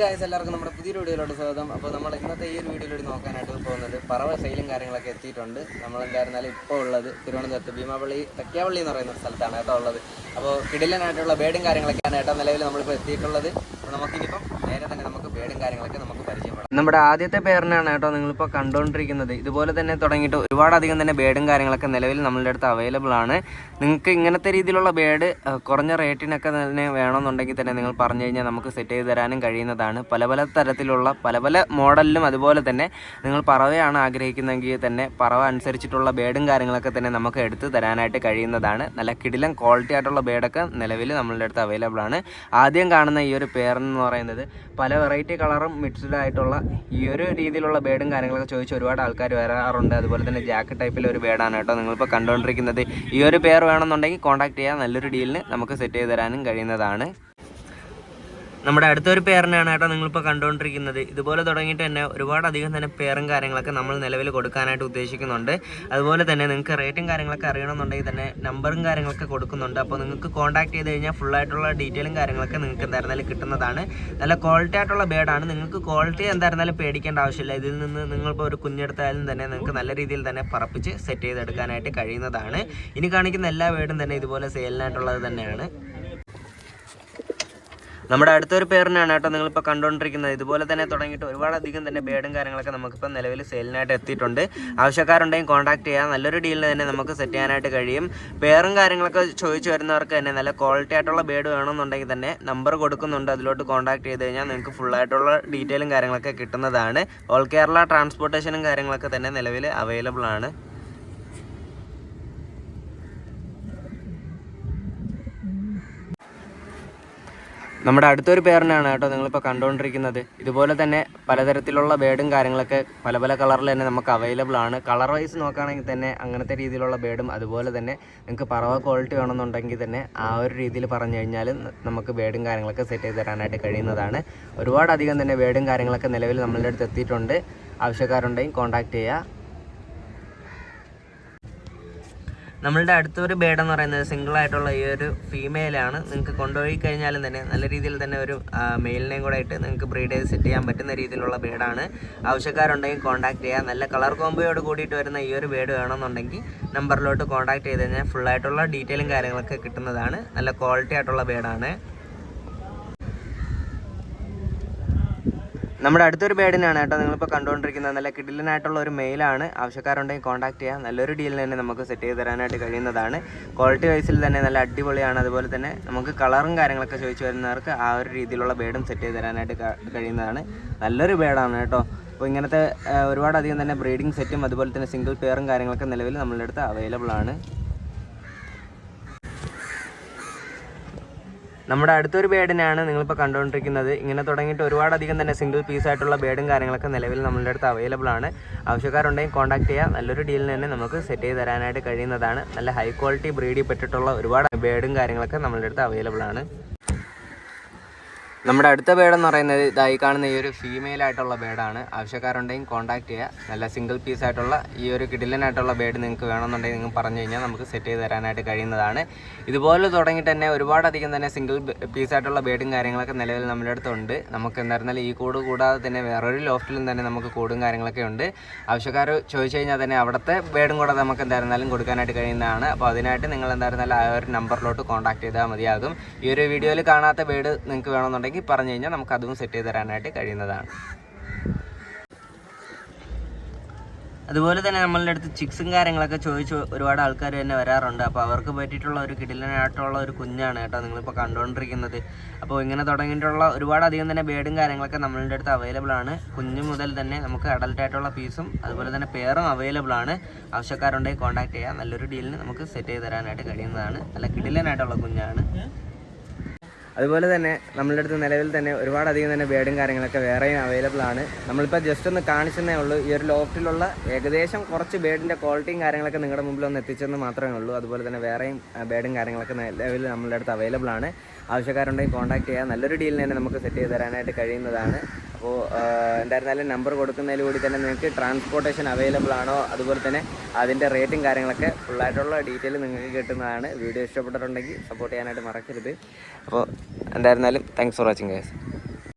Guys എല്ലാവർക്കും നമ്മുടെ പുതിയ വീഡിയോയിലോട്ട് സ്വാഗതം. അപ്പോൾ നമ്മൾ ഇന്നത്തെ ഈ ഒരു വീഡിയോയിലൂടെ നോക്കാനായിട്ട് പോകുന്നത് പറവ സെയിലും കാര്യങ്ങളൊക്കെ എത്തിയിട്ടുണ്ട്. നമ്മൾ എന്തായിരുന്നാലും ഇപ്പോൾ ഉള്ളത് തിരുവനന്തപുരത്ത് ഭീമാപള്ളി തക്കിയാപള്ളി എന്ന് പറയുന്ന സ്ഥലത്താണ് കേട്ടോ ഉള്ളത്. അപ്പോൾ കിടിലനായിട്ടുള്ള ബേഡും കാര്യങ്ങളൊക്കെയാണ് കേട്ടോ നിലവിൽ നമ്മളിപ്പോൾ എത്തിയിട്ടുള്ളത്. അപ്പോൾ നമുക്കിനിപ്പം നേരെ തന്നെ നമുക്ക് ബേഡും കാര്യങ്ങളൊക്കെ നമുക്ക് പരിചയപ്പെടാം നമ്മുടെ ആദ്യത്തെ പേരിനാണ് കേട്ടോ നിങ്ങളിപ്പോൾ കണ്ടുകൊണ്ടിരിക്കുന്നത് ഇതുപോലെ തന്നെ തുടങ്ങിയിട്ട് ഒരുപാടധികം തന്നെ ബേഡും കാര്യങ്ങളൊക്കെ നിലവിൽ നമ്മളുടെ അടുത്ത് അവൈലബിൾ ആണ്. നിങ്ങൾക്ക് ഇങ്ങനത്തെ രീതിയിലുള്ള ബേഡ് കുറഞ്ഞ റേറ്റിനൊക്കെ തന്നെ വേണമെന്നുണ്ടെങ്കിൽ തന്നെ നിങ്ങൾ പറഞ്ഞു കഴിഞ്ഞാൽ നമുക്ക് സെറ്റ് ചെയ്ത് തരാനും കഴിയുന്നതാണ്. പല പല തരത്തിലുള്ള പല പല മോഡലിലും അതുപോലെ തന്നെ നിങ്ങൾ പറവയാണ് ആഗ്രഹിക്കുന്നതെങ്കിൽ തന്നെ പറവ അനുസരിച്ചിട്ടുള്ള ബേഡും കാര്യങ്ങളൊക്കെ തന്നെ നമുക്ക് എടുത്ത് തരാനായിട്ട് കഴിയുന്നതാണ്. നല്ല കിടിലം ക്വാളിറ്റി ആയിട്ടുള്ള ബേഡൊക്കെ നിലവിൽ നമ്മളുടെ അടുത്ത് അവൈലബിൾ ആണ്. ആദ്യം കാണുന്ന ഈ ഒരു പേരെന്ന് പറയുന്നത് പല വെറൈറ്റി കളറും മിക്സ്ഡ് ആയിട്ടുള്ള ഈ ഒരു രീതിയിലുള്ള ബേഡും കാര്യങ്ങളൊക്കെ ചോദിച്ച് ഒരുപാട് ആൾക്കാർ വരാറുണ്ട്. അതുപോലെ തന്നെ ജാക്കറ്റ് ടൈപ്പിലെ ഒരു ബേഡാണ് കേട്ടോ നിങ്ങളിപ്പോൾ കണ്ടുകൊണ്ടിരിക്കുന്നത് ഈ ഒരു പേർ വേണമെന്നുണ്ടെങ്കിൽ കോൺടാക്ട് ചെയ്യാൻ നല്ലൊരു ഡീലിന് നമുക്ക് സെറ്റ് ചെയ്ത് തരാനും കഴിയുന്നതാണ്. നമ്മുടെ അടുത്തൊരു പേരനാണ് കേട്ടോ നിങ്ങളിപ്പോൾ കണ്ടുകൊണ്ടിരിക്കുന്നത് ഇതുപോലെ തുടങ്ങിയിട്ട് തന്നെ ഒരുപാട് അധികം തന്നെ പേരും കാര്യങ്ങളൊക്കെ നമ്മൾ നിലവിൽ കൊടുക്കാനായിട്ട് ഉദ്ദേശിക്കുന്നുണ്ട്. അതുപോലെ തന്നെ നിങ്ങൾക്ക് റേറ്റും കാര്യങ്ങളൊക്കെ അറിയണമെന്നുണ്ടെങ്കിൽ തന്നെ നമ്പറും കാര്യങ്ങളൊക്കെ കൊടുക്കുന്നുണ്ട്. അപ്പോൾ നിങ്ങൾക്ക് കോൺടാക്ട് ചെയ്ത് കഴിഞ്ഞാൽ ഫുൾ ആയിട്ടുള്ള ഡീറ്റെയിലും കാര്യങ്ങളൊക്കെ നിങ്ങൾക്ക് എന്തായിരുന്നാലും കിട്ടുന്നതാണ്. നല്ല ക്വാളിറ്റി ആയിട്ടുള്ള ബേഡാണ് നിങ്ങൾക്ക് ക്വാളിറ്റി എന്തായിരുന്നാലും പേടിക്കേണ്ട ആവശ്യമില്ല. ഇതിൽ നിന്ന് നിങ്ങളിപ്പോൾ ഒരു കുഞ്ഞെടുത്താലും തന്നെ നിങ്ങൾക്ക് നല്ല രീതിയിൽ തന്നെ പറപ്പിച്ച് സെറ്റ് ചെയ്തെടുക്കാനായിട്ട് കഴിയുന്നതാണ്. ഇനി കാണിക്കുന്ന എല്ലാ ബേഡും തന്നെ ഇതുപോലെ സെയിലിനായിട്ടുള്ളത് തന്നെയാണ്. നമ്മുടെ അടുത്തൊരു പേരിനാണ് കേട്ടോ നിങ്ങളിപ്പോൾ കണ്ടുകൊണ്ടിരിക്കുന്നത്. ഇതുപോലെ തന്നെ തുടങ്ങിയിട്ട് ഒരുപാടധികം തന്നെ ബേഡും കാര്യങ്ങളൊക്കെ നമുക്കിപ്പോൾ നിലവിൽ സെയിലിനായിട്ട് എത്തിയിട്ടുണ്ട്. ആവശ്യക്കാരുണ്ടെങ്കിൽ കോൺടാക്ട് ചെയ്യാം. നല്ലൊരു ഡീലിന് തന്നെ നമുക്ക് സെറ്റ് ചെയ്യാനായിട്ട് കഴിയും. പേറും കാര്യങ്ങളൊക്കെ ചോദിച്ചു വരുന്നവർക്ക് തന്നെ നല്ല ക്വാളിറ്റി ആയിട്ടുള്ള ബേഡ് വേണമെന്നുണ്ടെങ്കിൽ തന്നെ നമ്പർ കൊടുക്കുന്നുണ്ട്. അതിലോട്ട് കോൺടാക്ട് ചെയ്ത് കഴിഞ്ഞാൽ നിങ്ങൾക്ക് ഫുൾ ആയിട്ടുള്ള ഡീറ്റെയിലും കാര്യങ്ങളൊക്കെ കിട്ടുന്നതാണ്. ഓൾ കേരള ട്രാൻസ്പോർട്ടേഷനും കാര്യങ്ങളൊക്കെ തന്നെ നിലവിൽ അവൈലബിൾ ആണ്. നമ്മുടെ അടുത്തൊരു പേരനാണ് കേട്ടോ നിങ്ങളിപ്പോൾ കണ്ടുകൊണ്ടിരിക്കുന്നത് ഇതുപോലെ തന്നെ പലതരത്തിലുള്ള ബേഡും കാര്യങ്ങളൊക്കെ പല പല കളറിൽ തന്നെ നമുക്ക് അവൈലബിൾ ആണ്. കളർ വൈസ് നോക്കുകയാണെങ്കിൽ തന്നെ അങ്ങനത്തെ രീതിയിലുള്ള ബേഡും അതുപോലെ തന്നെ നിങ്ങൾക്ക് പറവ ക്വാളിറ്റി വേണമെന്നുണ്ടെങ്കിൽ തന്നെ ആ ഒരു രീതിയിൽ പറഞ്ഞു കഴിഞ്ഞാൽ നമുക്ക് ബേഡും കാര്യങ്ങളൊക്കെ സെറ്റ് ചെയ്ത് തരാനായിട്ട് കഴിയുന്നതാണ്. ഒരുപാടധികം തന്നെ ബേഡും കാര്യങ്ങളൊക്കെ നിലവിൽ നമ്മളുടെ അടുത്ത് എത്തിയിട്ടുണ്ട്. ആവശ്യക്കാരുണ്ടെങ്കിൽ കോൺടാക്ട് ചെയ്യുക. നമ്മളുടെ അടുത്തൊരു ബേഡ് എന്ന് പറയുന്നത് സിംഗിൾ ആയിട്ടുള്ള ഈ ഒരു ഫീമെയിലാണ് നിങ്ങൾക്ക് കൊണ്ടുപോയി കഴിഞ്ഞാലും തന്നെ നല്ല രീതിയിൽ തന്നെ ഒരു മെയിലിനെയും കൂടെ ആയിട്ട് നിങ്ങൾക്ക് ബ്രീഡ് സെറ്റ് ചെയ്യാൻ പറ്റുന്ന രീതിയിലുള്ള ബേഡാണ് ആവശ്യക്കാരുണ്ടെങ്കിൽ കോൺടാക്ട് ചെയ്യുക നല്ല കളർ കോമ്പോയോട് കൂടിയിട്ട് വരുന്ന ഈ ഒരു ബേഡ് വേണമെന്നുണ്ടെങ്കിൽ നമ്പറിലോട്ട് കോൺടാക്ട് ചെയ്ത് കഴിഞ്ഞാൽ ഫുൾ ആയിട്ടുള്ള ഡീറ്റെയിലും കാര്യങ്ങളൊക്കെ കിട്ടുന്നതാണ്. നല്ല ക്വാളിറ്റി ആയിട്ടുള്ള ബേഡാണ് നമ്മുടെ അടുത്തൊരു ബേഡിനാണ് കേട്ടോ നിങ്ങളിപ്പോൾ കണ്ടുകൊണ്ടിരിക്കുന്നത് നല്ല കിഡിലിനായിട്ടുള്ള ഒരു മെയിലാണ് ആവശ്യക്കാരുണ്ടെങ്കിൽ കോൺടാക്ട് ചെയ്യാം. നല്ലൊരു ഡീലിൽ തന്നെ നമുക്ക് സെറ്റ് ചെയ്ത് തരാനായിട്ട് കഴിയുന്നതാണ്. ക്വാളിറ്റി വൈസിൽ തന്നെ നല്ല അടിപൊളിയാണ്. അതുപോലെ തന്നെ നമുക്ക് കളറും കാര്യങ്ങളൊക്കെ ചോദിച്ചു വരുന്നവർക്ക് ആ ഒരു രീതിയിലുള്ള ബേഡും സെറ്റ് ചെയ്ത് തരാനായിട്ട് കഴിയുന്നതാണ്. നല്ലൊരു ബേഡാണ് കേട്ടോ. അപ്പോൾ ഇങ്ങനത്തെ ഒരുപാടധികം തന്നെ ബ്രീഡിംഗ് സെറ്റും അതുപോലെ തന്നെ സിംഗിൾ പെയറും കാര്യങ്ങളൊക്കെ നിലവിൽ നമ്മളുടെ അടുത്ത് അവൈലബിൾ ആണ്. നമ്മുടെ അടുത്തൊരു ബേഡിനാണ് നിങ്ങളിപ്പോൾ കണ്ടുകൊണ്ടിരിക്കുന്നത്. ഇങ്ങനെ തുടങ്ങിയിട്ട് ഒരുപാടധികം തന്നെ സിംഗിൾ പീസ് ആയിട്ടുള്ള ബേഡും കാര്യങ്ങളൊക്കെ നിലവിൽ നമ്മളുടെ അടുത്ത് അവൈലബിൾ ആണ്. ആവശ്യക്കാരുണ്ടെങ്കിൽ കോൺടാക്ട് ചെയ്യുക നല്ലൊരു ഡീലിന് തന്നെ നമുക്ക് സെറ്റ് ചെയ്ത് തരാനായിട്ട് കഴിയുന്നതാണ്. നല്ല ഹൈ ക്വാളിറ്റി ബ്രീഡിൽ പെട്ടിട്ടുള്ള ഒരുപാട് ബേഡും കാര്യങ്ങളൊക്കെ നമ്മളുടെ അടുത്ത് അവൈലബിൾ ആണ്. നമ്മുടെ അടുത്ത ബേഡെന്ന് പറയുന്നത് ഇതായി കാണുന്ന ഈ ഒരു ഫീമെയിൽ ആയിട്ടുള്ള ബേഡാണ് ആവശ്യക്കാരുണ്ടെങ്കിൽ കോൺടാക്ട് ചെയ്യുക നല്ല സിംഗിൾ പീസ് ആയിട്ടുള്ള ഈ ഒരു കിടിലനായിട്ടുള്ള ബേഡ് നിങ്ങൾക്ക് വേണമെന്നുണ്ടെങ്കിൽ നിങ്ങൾ പറഞ്ഞു കഴിഞ്ഞാൽ നമുക്ക് സെറ്റ് ചെയ്ത് തരാനായിട്ട് കഴിയുന്നതാണ്. ഇതുപോലെ തുടങ്ങിയിട്ട് തന്നെ ഒരുപാടധികം തന്നെ സിംഗിൾ പീസ് ആയിട്ടുള്ള ബേഡും കാര്യങ്ങളൊക്കെ നിലവിൽ നമ്മുടെ അടുത്തുണ്ട്. നമുക്ക് എന്തായിരുന്നാലും ഈ കൂട് കൂടാതെ തന്നെ വേറൊരു ലോഫ്റ്റിലും തന്നെ നമുക്ക് കൂടും കാര്യങ്ങളൊക്കെ ഉണ്ട്. ആവശ്യക്കാർ ചോദിച്ചു കഴിഞ്ഞാൽ തന്നെ അവിടുത്തെ ബേഡും കൂടെ നമുക്ക് എന്തായിരുന്നാലും കൊടുക്കാനായിട്ട് കഴിയുന്നതാണ്. അപ്പോൾ അതിനായിട്ട് നിങ്ങൾ എന്തായിരുന്നാലും ആ ഒരു നമ്പറിലോട്ട് കോൺടാക്ട് ചെയ്താൽ മതിയാകും. ഈ ഒരു വീഡിയോയിൽ കാണാത്ത ബേഡ് നിങ്ങൾക്ക് വേണമെന്നുണ്ടെങ്കിൽ പറഞ്ഞു കഴിഞ്ഞാൽ നമുക്ക് അതും സെറ്റ് ചെയ്ത് തരാനായിട്ട് കഴിയുന്നതാണ്. അതുപോലെ തന്നെ നമ്മളുടെ അടുത്ത് ചിക്സും കാര്യങ്ങളൊക്കെ ചോദിച്ച് ഒരുപാട് ആൾക്കാർ തന്നെ വരാറുണ്ട്. അപ്പോൾ അവർക്ക് പറ്റിയിട്ടുള്ള ഒരു കിടിലനായിട്ടുള്ള ഒരു കുഞ്ഞാണ് കേട്ടോ നിങ്ങളിപ്പോൾ കണ്ടുകൊണ്ടിരിക്കുന്നത് അപ്പോൾ ഇങ്ങനെ തുടങ്ങിയിട്ടുള്ള ഒരുപാട് അധികം തന്നെ ബേഡും കാര്യങ്ങളൊക്കെ നമ്മളുടെ അടുത്ത് അവൈലബിൾ ആണ്. കുഞ്ഞു മുതൽ തന്നെ നമുക്ക് അഡൽട്ട് ആയിട്ടുള്ള പീസും അതുപോലെ തന്നെ പേറും അവൈലബിൾ ആണ്. ആവശ്യക്കാരുണ്ടെങ്കിൽ കോൺടാക്ട് ചെയ്യാം. നല്ലൊരു ഡീലിന് നമുക്ക് സെറ്റ് ചെയ്ത് തരാനായിട്ട് കഴിയുന്നതാണ്. നല്ല കിടിലനായിട്ടുള്ള കുഞ്ഞാണ്. അതുപോലെ തന്നെ നമ്മളുടെ അടുത്ത് നിലവിൽ തന്നെ ഒരുപാടധികം തന്നെ ബേഡും കാര്യങ്ങളൊക്കെ വേറെയും അവൈലബിൾ ആണ്. നമ്മളിപ്പോൾ ജസ്റ്റ് ഒന്ന് കാണിച്ചെന്നേ ഉള്ളൂ. ഈ ഒരു ലോഫ്റ്റിലുള്ള ഏകദേശം കുറച്ച് ബേഡിന്റെ ക്വാളിറ്റിയും കാര്യങ്ങളൊക്കെ നിങ്ങളുടെ മുമ്പിൽ ഒന്ന് എത്തിച്ചെന്ന് മാത്രമേ ഉള്ളൂ. അതുപോലെ തന്നെ വേറെയും ബേഡും കാര്യങ്ങളൊക്കെ നിലവിൽ നമ്മളുടെ അടുത്ത് അവൈലബിൾ ആണ്. ആവശ്യക്കാരുണ്ടെങ്കിൽ കോൺടാക്ട് ചെയ്യാം. നല്ലൊരു ഡീലിന് തന്നെ നമുക്ക് സെറ്റ് ചെയ്ത് തരാനായിട്ട് കഴിയുന്നതാണ്. അപ്പോൾ എന്തായിരുന്നാലും നമ്പർ കൊടുക്കുന്നതിലൂടെ തന്നെ നിങ്ങൾക്ക് ട്രാൻസ്പോർട്ടേഷൻ അവൈലബിൾ ആണോ? അതുപോലെ തന്നെ അതിന്റെ റേറ്റും കാര്യങ്ങളൊക്കെ ഫുള്ളായിട്ടുള്ള ഡീറ്റെയിൽ നിങ്ങൾക്ക് കിട്ടുന്നതാണ്. വീഡിയോ ഇഷ്ടപ്പെട്ടിട്ടുണ്ടെങ്കിൽ സപ്പോർട്ട് ചെയ്യാനായിട്ട് മറക്കരുത്. അപ്പോൾ എന്തായിരുന്നാലും താങ്ക്സ് ഫോർ വാച്ചിങ് ഗൈസ്